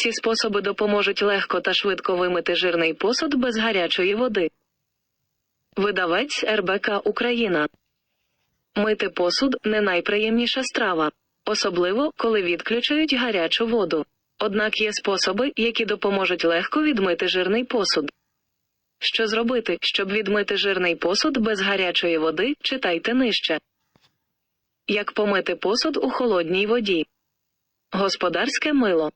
Ці способи допоможуть легко та швидко вимити жирний посуд без гарячої води. Видавець РБК Україна. Мити посуд не найприємніша страва, особливо коли відключають гарячу воду. Однак є способи, які допоможуть легко відмити жирний посуд. Що зробити, щоб відмити жирний посуд без гарячої води, читайте нижче. Як помити посуд у холодній воді. Господарське мило.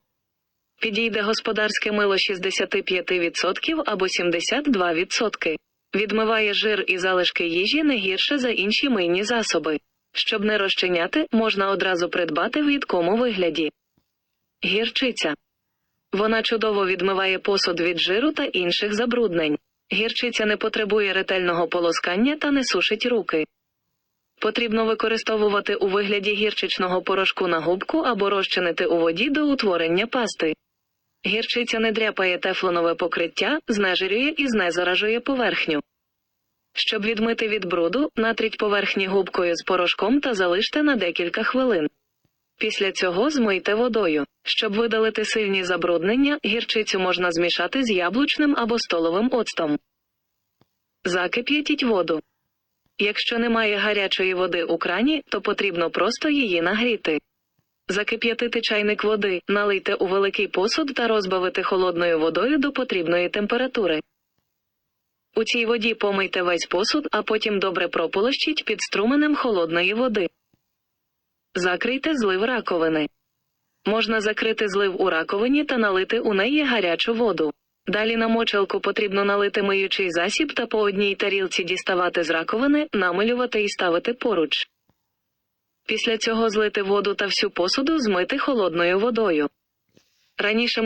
Підійде господарське мило 65% або 72%. Відмиває жир і залишки їжі не гірше за інші мийні засоби. Щоб не розчиняти, можна одразу придбати в рідкому вигляді. Гірчиця. Вона чудово відмиває посуд від жиру та інших забруднень. Гірчиця не потребує ретельного полоскання та не сушить руки. Потрібно використовувати у вигляді гірчичного порошку на губку або розчинити у воді до утворення пасти. Гірчиця не дряпає тефлонове покриття, знежирює і знезаражує поверхню. Щоб відмити від бруду, натріть поверхні губкою з порошком та залиште на декілька хвилин. Після цього змийте водою. Щоб видалити сильні забруднення, гірчицю можна змішати з яблучним або столовим оцтом. Закип'ятіть воду. Якщо немає гарячої води у крані, то потрібно просто її нагріти. Закип'ятити чайник води, налийте у великий посуд та розбавити холодною водою до потрібної температури. У цій воді помийте весь посуд, а потім добре прополощіть під струменем холодної води. Закрийте злив раковини. Можна закрити злив у раковині та налити у неї гарячу воду. Далі на мочалку потрібно налити миючий засіб та по одній тарілці діставати з раковини, намилювати і ставити поруч. Після цього злити воду та всю посуду змити холодною водою. Раніше ми